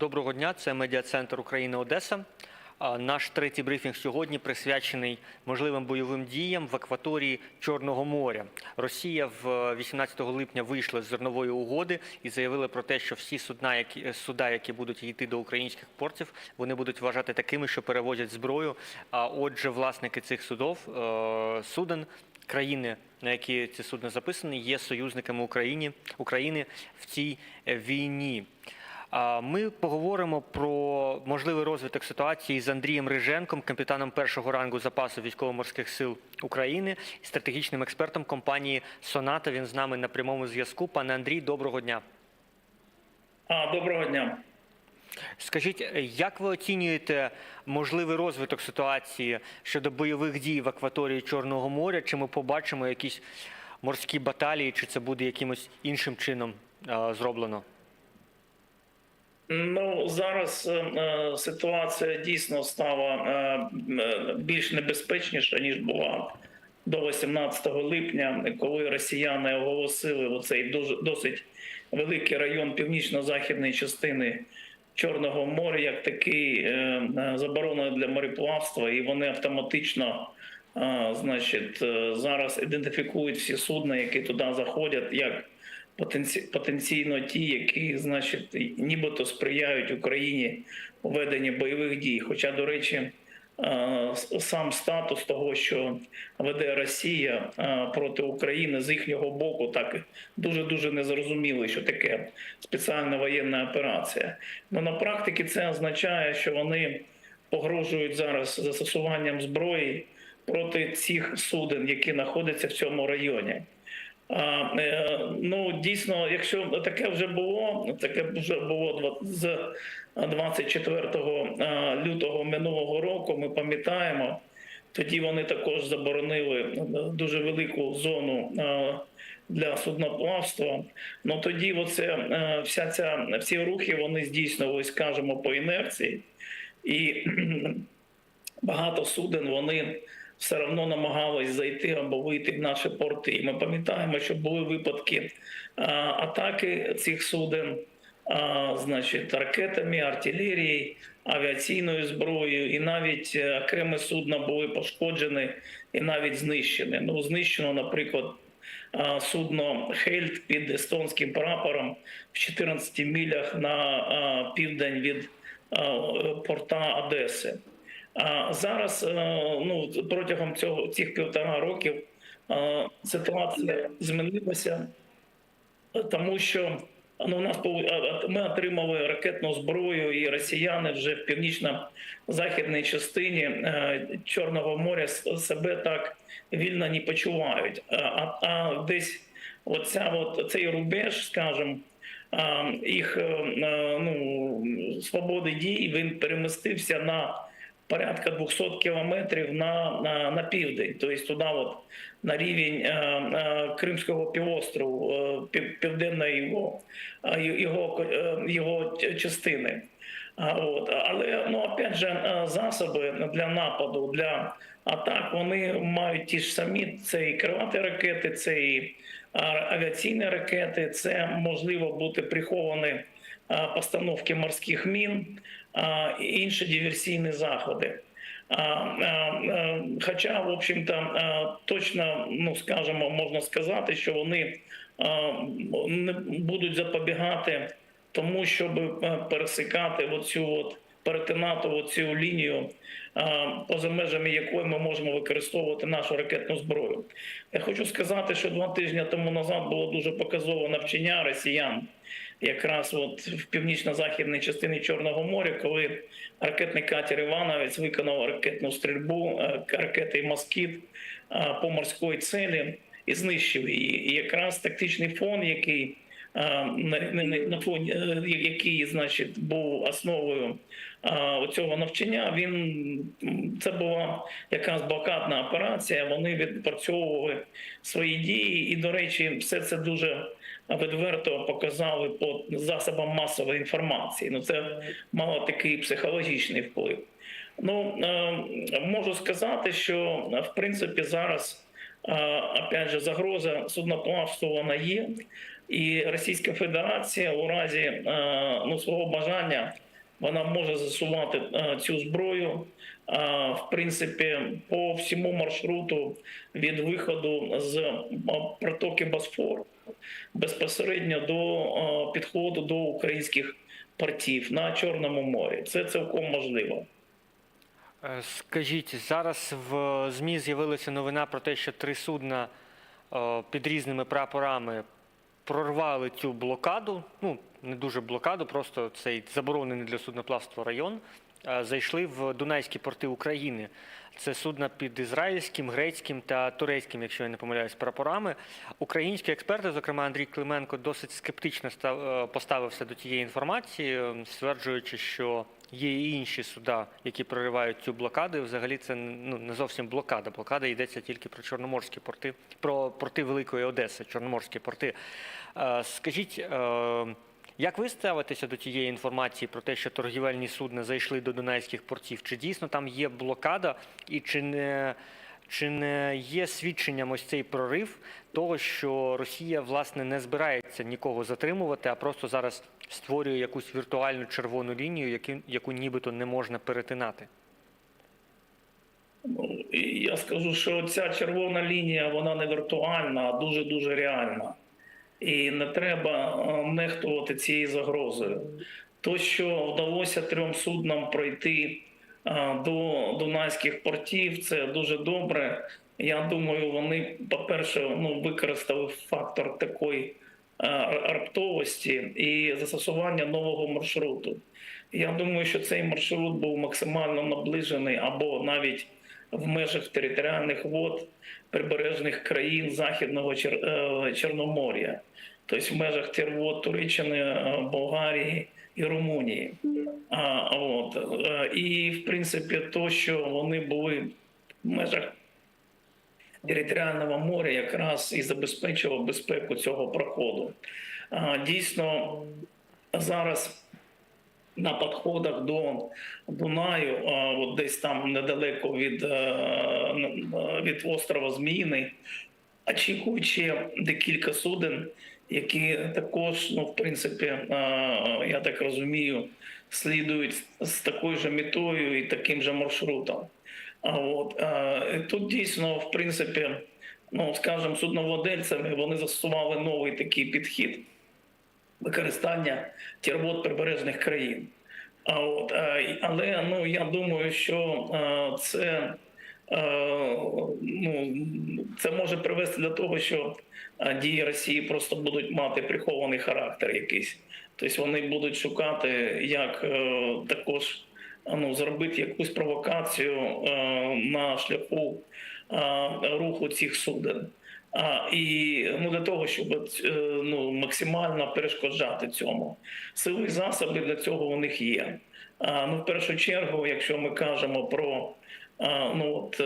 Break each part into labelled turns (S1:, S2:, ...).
S1: Доброго дня, це медіа-центр України Одеса. Наш третій брифінг сьогодні присвячений можливим бойовим діям в акваторії Чорного моря. Росія в 18 липня вийшла з зернової угоди і заявила про те, що всі судна, які суда, які будуть йти до українських портів, вони будуть вважати такими, що перевозять зброю. А отже, власники цих судов е, суден. Країни, на які ці судна записані, є союзниками України, України в цій е, війні. Ми поговоримо про можливий розвиток ситуації з Андрієм Риженком, капітаном першого рангу запасу військово-морських сил України і стратегічним експертом компанії Соната. Він з нами на прямому зв'язку. Пане Андрій, доброго дня.
S2: А, доброго дня.
S1: Скажіть, як ви оцінюєте можливий розвиток ситуації щодо бойових дій в акваторії Чорного моря? Чи ми побачимо якісь морські баталії, чи це буде якимось іншим чином е, зроблено?
S2: Ну зараз е, е, ситуація дійсно стала е, е, більш небезпечніша ніж була до 18 липня, коли росіяни оголосили оцей дуже досить великий район північно-західної частини Чорного моря, як такий е, е, заборонений для мореплавства, і вони автоматично. Значить, зараз ідентифікують всі судна, які туди заходять, як потенційно ті, які, значить, нібито сприяють Україні у веденні бойових дій. Хоча, до речі, е, сам статус того, що веде Росія е, проти України з їхнього боку, так дуже дуже незрозуміло, що таке спеціальна воєнна операція. Ну на практиці це означає, що вони погрожують зараз застосуванням зброї проти цих суден, які знаходяться в цьому районі. А, е, ну дійсно, якщо таке вже було, таке вже було з 24 е, лютого минулого року. Ми пам'ятаємо, тоді вони також заборонили дуже велику зону е, для судноплавства. Ну тоді, оце вся ця всі рухи вони здійснювали, скажімо, по інерції, і багато суден вони все одно намагались зайти або вийти в наші порти. І ми пам'ятаємо, що були випадки атаки цих суден, значить, ракетами, артилерією, авіаційною зброєю, і навіть е, окремі судна були пошкоджені і навіть знищені. Ну, знищено, наприклад. Судно Хельт під естонським прапором в 14 милях на південь від порта Одеси. Зараз е, ну протягом цього цих півтора років е, ситуація змінилася, е, тому що ну, у нас ми отримали ракетну зброю, і росіяни вже в північно-західній частині Чорного моря себе так вільно не почувають. А, а, десь оця от цей рубеж, скажімо, їх ну, свободи дій він перемістився на порядка 200 кілометрів на, на, на південь, тобто туди, от, на рівень е, е, Кримського півострову, е, пів, південної його, е, його, е, його частини. От. Але ну, опять же, е, засоби для нападу, для атак, вони мають ті ж самі: це і крилаті ракети, це і авіаційні ракети, це можливо бути приховані постановки морських мін інші диверсійні заходи. Хоча, в общем-то, точно, ну скажімо, можна сказати, що вони не будуть запобігати тому, щоб е, пересикати оцю от перетинати оцю лінію, поза межами якої ми можемо використовувати нашу ракетну зброю. Я хочу сказати, що два тижні тому назад було дуже показове навчання росіян, якраз от в північно-західній частині Чорного моря, коли ракетний катер Івановець виконав ракетну стрільбу е, ракети Москіт е, по морській цілі і знищив її. І якраз тактичний фон, який на, на, фоні, е, який, значить, був основою е, цього навчання, він це була якась блокадна операція. Вони відпрацьовували свої дії, і, до речі, все це дуже відверто показали по засобам масової інформації. Ну це мало такий психологічний вплив. Ну е, можу сказати, що е, в принципі зараз е, опять же загроза судноплавства вона є, і Російська Федерація у разі е, ну, свого бажання вона може засувати е, цю зброю. е, В принципі, по всьому маршруту від виходу з протоки Босфору безпосередньо до підходу до українських портів на Чорному морі. Це цілком можливо.
S1: Скажіть, зараз в ЗМІ з'явилася новина про те, що три судна під різними прапорами прорвали цю блокаду. Ну, не дуже блокаду, просто цей заборонений для судноплавства район. е, Зайшли в Дунайські порти України. Це судна під ізраїльським, грецьким та турецьким, якщо я не помиляюсь, прапорами. Українські експерти, зокрема Андрій Клименко, досить скептично став, е, поставився до тієї інформації, е, стверджуючи, що є і інші суда, які проривають цю блокаду. І взагалі це ну, не зовсім блокада. Блокада йдеться тільки про чорноморські порти, про порти Великої Одеси, чорноморські порти. Е, Скажіть, е, як ви ставитеся до тієї інформації про те, що торгівельні судна зайшли до дунайських портів? Чи дійсно там є блокада, і чи не, чи не є свідченням ось цей прорив того, що Росія власне не збирається нікого затримувати, а просто зараз створює якусь віртуальну червону лінію, яку, нібито не можна перетинати?
S2: Ну, я скажу, що ця червона лінія вона не віртуальна, а дуже дуже реальна. І не треба е, нехтувати цією загрозою. То, що вдалося трьом суднам пройти е, до Дунайських портів, це дуже добре. Я думаю, вони, по-перше, ну, використали фактор такої раптовості і застосування нового маршруту. Я думаю, що цей маршрут був максимально наближений або навіть в межах територіальних вод прибережних країн Західного е, Чорномор'я, тобто в межах тервод Туреччини, е, Болгарії і Румунії. А, от. е, І, в принципі, то, що вони були в межах територіального моря, якраз і забезпечило безпеку цього проходу. Дійсно, зараз на підходах до Дунаю, от десь там недалеко від, е, від острова Зміїний, очікуючи декілька суден, які також, ну, в принципі, е, я так розумію, слідують з такою ж метою і таким же маршрутом. От е, тут дійсно, в принципі, ну скажімо, судновладельцями вони застосували новий такий підхід використання тірвод прибережних країн. А от, е, але ну я думаю, що е, це, ну, це може привести до того, що дії Росії просто будуть мати прихований характер якийсь. Тобто вони будуть шукати, як також ну, зробити якусь провокацію е, на шляху е, руху цих суден. А, і ну для того, щоб е, ну максимально перешкоджати цьому, сили засоби для цього у них є. А, ну, в першу чергу, якщо ми кажемо про а, ну от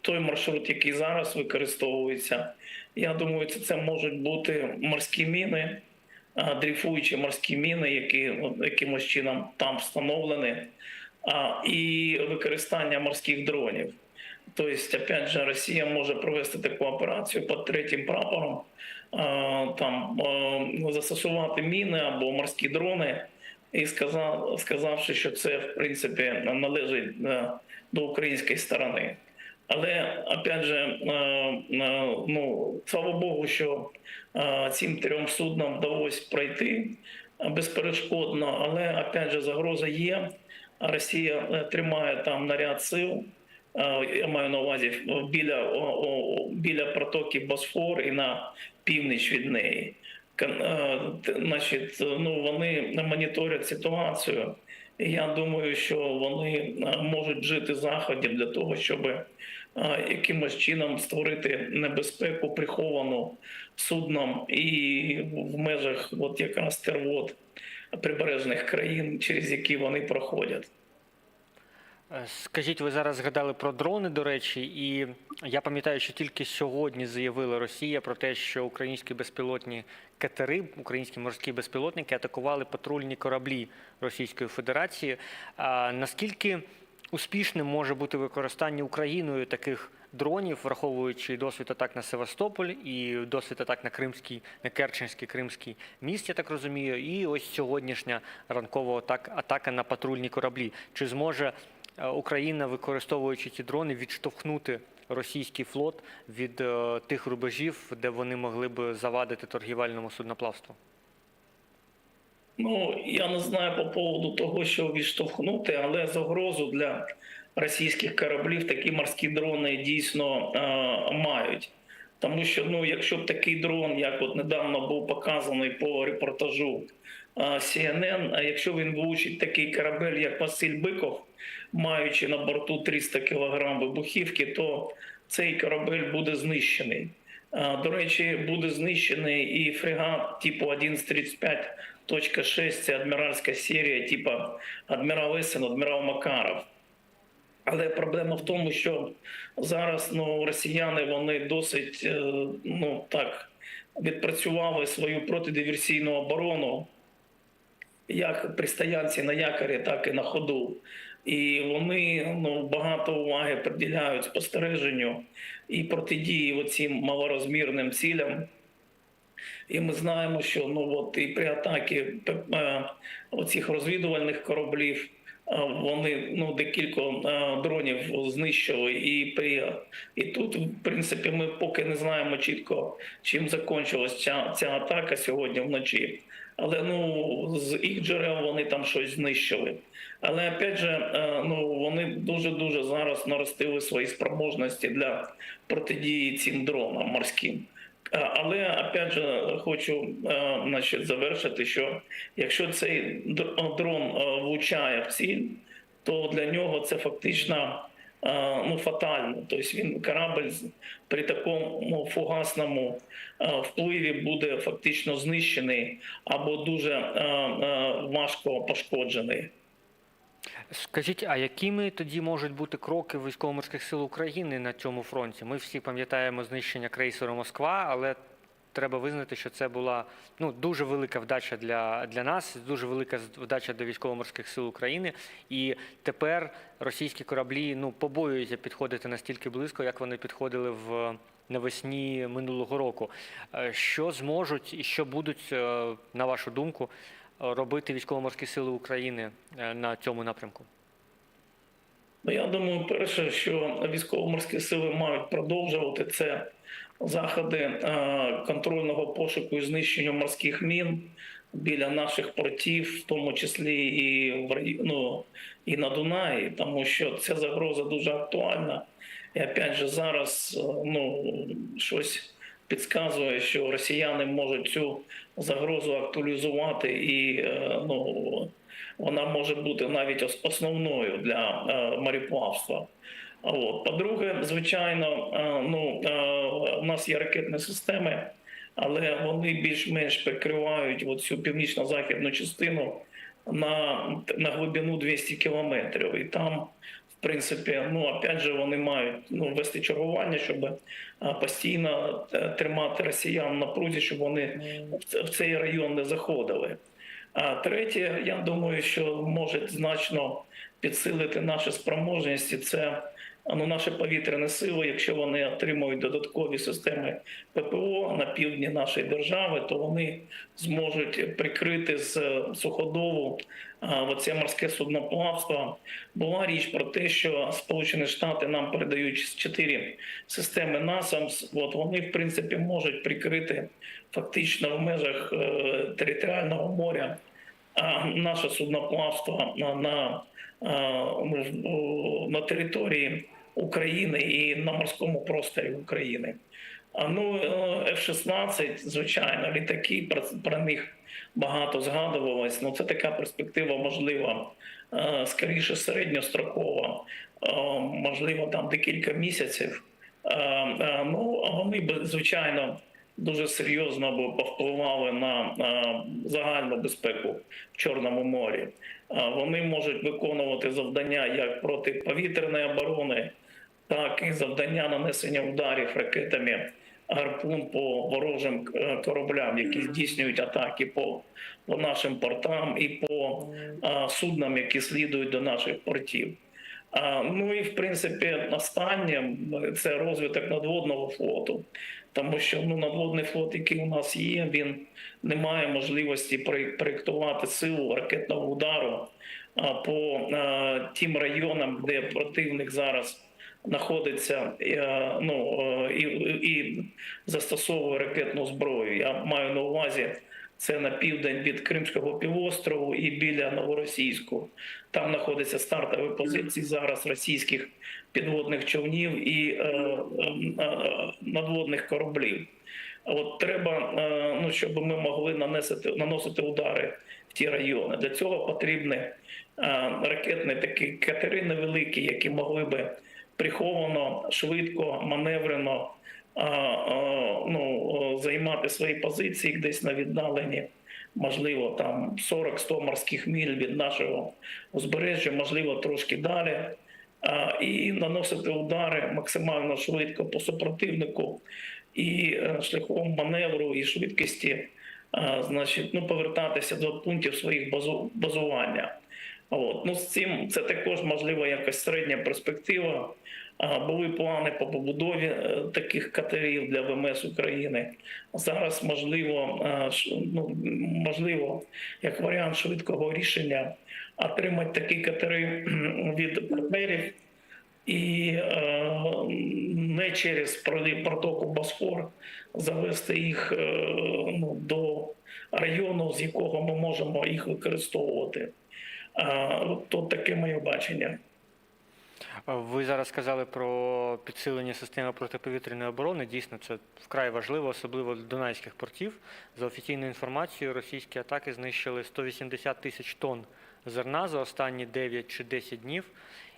S2: той маршрут, який зараз використовується, я думаю, це, це можуть бути морські міни, дрейфуючі морські міни, які ну, якимось чином там встановлені, і використання морських дронів. Тобто, опять же, Росія може провести таку операцію під третім прапором, там застосувати міни або морські дрони, і сказав, сказавши, що це в принципі належить е, до української сторони. Але опять же, е, е, ну слава Богу, що е, цим трьом суднам вдалося пройти безперешкодно, але опять же загроза є. Росія тримає там наряд сил. Я маю на увазі біля, біля протоки Босфор і на північ від неї. Значить, ну вони моніторять ситуацію. Я думаю, що вони можуть вжити заходів для того, щоб якимось чином створити небезпеку приховану судном і в межах от якраз тервод прибережних країн, через які вони проходять.
S1: Е, Скажіть, ви зараз згадали про дрони, до речі, і я пам'ятаю, що тільки сьогодні заявила Росія про те, що українські безпілотні катери, українські морські безпілотники атакували патрульні кораблі Російської Федерації. А наскільки успішним може бути використання Україною таких дронів, враховуючи досвід атак на Севастополь і досвід атак на Кримський, на Керченський, Кримський міст, я так розумію, і ось сьогоднішня ранкова атака, на патрульні кораблі. Чи зможе е, Україна, використовуючи ці дрони, відштовхнути російський флот від е, тих рубежів, де вони могли б завадити торгівельному судноплавству?
S2: Ну, я не знаю по поводу того, що відштовхнути, але загрозу для російських кораблів такі морські дрони дійсно е, мають. Тому що ну, якщо б такий дрон, як от недавно був показаний по репортажу е, CNN, якщо він влучить такий корабель, як Василь Биков, маючи на борту 300 кг вибухівки, то цей корабель буде знищений. Е, До речі, буде знищений і фрегат типу 1135 Точка 6 – це адміральська серія, типу адмірал Есен, адмірал Макаров. Але проблема в тому, що зараз ну, росіяни вони досить е, ну, так, відпрацювали свою протидиверсійну оборону як при стоянці на якорі, так і на ходу. І вони ну, багато уваги приділяють спостереженню і протидії оцим малорозмірним цілям. І ми знаємо, що ну от і при атакі е, оцих розвідувальних кораблів е, вони ну декілька е, дронів знищили. І при і тут, в принципі, ми поки не знаємо чітко, чим закінчилась ця, ця атака сьогодні вночі. Але ну з їх джерел вони там щось знищили. Але опять же, ну вони дуже дуже зараз наростили свої спроможності для протидії цим дронам морським. А- Але опять же хочу е, значить, завершити, що якщо цей др- дрон е, влучає в ціль, то для нього це фактично е, ну, фатально. Тобто він корабль при такому фугасному е, впливі буде фактично знищений або дуже е, е, важко пошкоджений.
S1: Скажіть, а якими тоді можуть бути кроки військово-морських сил України на цьому фронті? Ми всі пам'ятаємо знищення крейсеру Москва, але треба визнати, що це була ну дуже велика вдача для, для нас, дуже велика вдача для військово-морських сил України. І тепер російські кораблі ну побоюються підходити настільки близько, як вони підходили в навесні минулого року. Е, Що зможуть і що будуть, е, на вашу думку, робити військово-морські сили України е, на цьому напрямку?
S2: Ну, я думаю, перше, що військово-морські сили мають продовжувати це заходи е, контрольного пошуку і знищення морських мін біля наших портів, в тому числі і в ну, і на Дунаї, тому що ця загроза дуже актуальна. І опять же, зараз е, ну, щось підказує, що росіяни можуть цю загрозу актуалізувати і е, ну, вона може бути навіть основною для е, мореплавства. А От. По-друге, звичайно, е, ну, у нас є ракетні системи, але вони більш-менш прикривають оцю північно-західну частину на, на глибину 200 кілометрів. І там, в принципі, ну, опять же, вони мають ну, вести чергування, щоб е, постійно е, тримати росіян на прузі, щоб вони в в цей район не заходили. А третє, я думаю, що може значно підсилити наші спроможності. Це ну, наші повітряні сили. Якщо вони отримують додаткові системи ППО на півдні нашої держави, то вони зможуть прикрити з суходолу а, оце морське судноплавство. Була річ про те, що Сполучені Штати нам передають чотири системи НАСАМС. От вони, в принципі, можуть прикрити фактично в межах е, територіального моря а, наше судноплавство на, на, а, на території України і на морському просторі України. Ну е, F-16, звичайно, літаки про, про них багато згадувалось. Ну це така перспектива, можливо, е, скоріше середньострокова, е, можливо, там декілька місяців. Ну вони б звичайно дуже серйозно б повпливали на загальну безпеку в Чорному морі. Вони можуть виконувати завдання як протиповітряної оборони, так і завдання нанесення ударів ракетами гарпун по ворожим е, кораблям, які здійснюють атаки по, по нашим портам і по е, суднам, які слідують до наших портів. А, Ну і в принципі, останнє це розвиток надводного флоту, тому що ну надводний флот, який у нас є, він не має можливості проєк- проєктувати силу ракетного удару а, по а, тим районам, де противник зараз знаходиться е, ну, е, і, і застосовує ракетну зброю. Я маю на увазі це на південь від Кримського півострову і біля Новоросійську. Там знаходяться стартові позиції зараз російських підводних човнів і е, е, е, надводних кораблів. От треба, ну, щоб ми могли наносити, наносити удари в ті райони. Для цього потрібні ракетні такі катери невеликі, які могли би приховано, швидко, маневрено ну, займати свої позиції десь на віддаленні, можливо, там 40-100 морських міль від нашого узбережжя, можливо, трошки далі. І наносити удари максимально швидко по супротивнику і е, шляхом маневру і швидкості, значить, ну, повертатися до пунктів своїх базу, базування. От. Ну, з цим це також можливо якась середня перспектива. Були плани по побудові е, таких катерів для ВМС України. Зараз можливо, е, ну, можливо, як варіант швидкого рішення отримати такі катери від партнерів і е, не через протоку Босфор завести їх ну, до району, з якого ми можемо їх використовувати. От таке моє бачення.
S1: Ви зараз сказали про підсилення системи протиповітряної оборони. Дійсно, це вкрай важливо, особливо для дунайських портів. За офіційною інформацією, російські атаки знищили 180 тисяч тонн зерна за останні 9 чи 10 днів.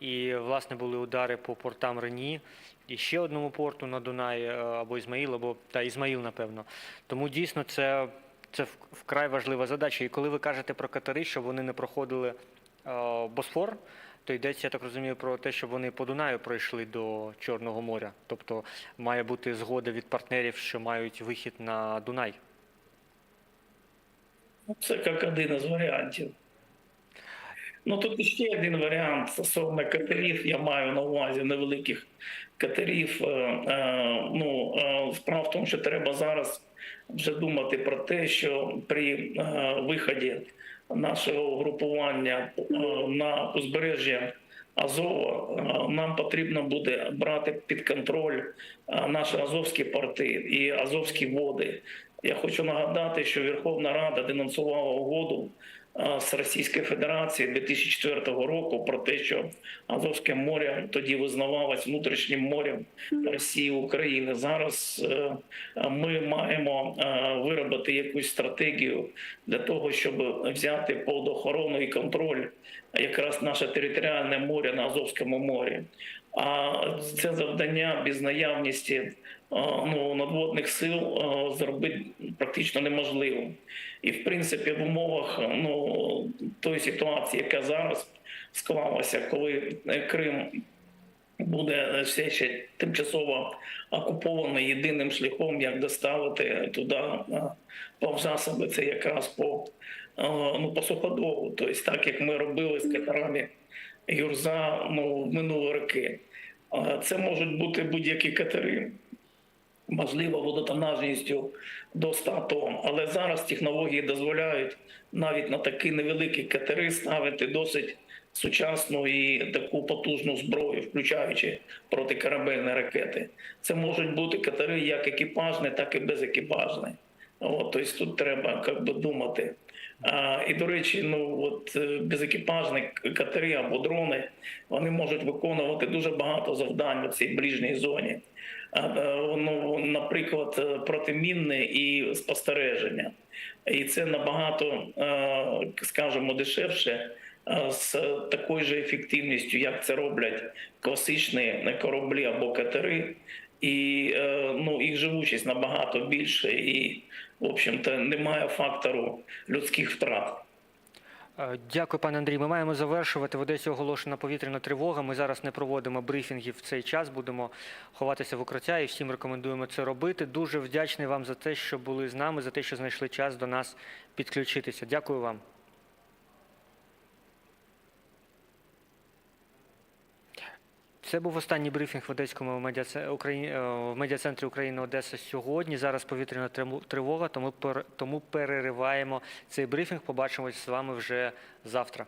S1: І, власне, були удари по портам Рені і ще одному порту на Дунаї, е, або Ізмаїл, або та Ізмаїл, напевно. Тому дійсно це, це вкрай важлива задача. І коли ви кажете про катери, що вони не проходили е, Босфор, то йдеться, я так розумію, про те, щоб вони по Дунаю пройшли до Чорного моря. Тобто має бути згода від партнерів, що мають вихід на Дунай.
S2: Ну, Це як один із варіантів. Ну тут ще один варіант стосовно катерів. Я маю на увазі невеликих катерів. Е, е, Ну справа в тому, що треба зараз вже думати про те, що при е, виході нашого групування е, на узбережжя Азова е, нам потрібно буде брати під контроль наші азовські порти і азовські води. Я хочу нагадати, що Верховна Рада денонсувала угоду з Російської Федерації 2004 року про те, що Азовське море тоді визнавалось внутрішнім морем Росії України. Зараз е, ми маємо е, виробити якусь стратегію для того, щоб взяти під охорону і контроль якраз наше територіальне море на Азовському морі. А це завдання без наявності е, ну, надводних сил е, зробити практично неможливо. І в принципі, в умовах ну, тої ситуації, яка зараз склалася, коли е, Крим буде все ще тимчасово окупований єдиним шляхом, як доставити туди е, повзасоби, це якраз по, е, ну, по суходолу. Тобто, так як ми робили з катерами Юрза ну, минулі роки. Е, Це можуть бути будь-які катери, можливо, водотонажністю до 100 тонн. Але зараз технології дозволяють навіть на такі невеликі катери ставити досить сучасну і таку потужну зброю, включаючи протикорабельні ракети. Це можуть бути катери як екіпажні, так і безекіпажні. От, тобто тут треба як би, думати. А, і до речі, ну от е, безекіпажні катери або дрони вони можуть виконувати дуже багато завдань у цій ближній зоні. Ну, наприклад, е, протимінне і спостереження. І це набагато, е, скажімо, дешевше з такою же ефективністю, як це роблять класичні кораблі або катери. І ну, їх живучість набагато більше, і, в общем-то, немає фактору людських втрат.
S1: Е, Дякую, пане Андрій. Ми маємо завершувати. В Одесі оголошена повітряна тривога. Ми зараз не проводимо брифінгів в цей час. Будемо ховатися в укриття і всім рекомендуємо це робити. Дуже вдячний вам за те, що були з нами, за те, що знайшли час до нас підключитися. Дякую вам. Це був останній брифінг в Одеському е, в медіа-центрі України Одеса сьогодні. Зараз повітряна тривога, тому перериваємо цей брифінг. Побачимось з вами вже завтра.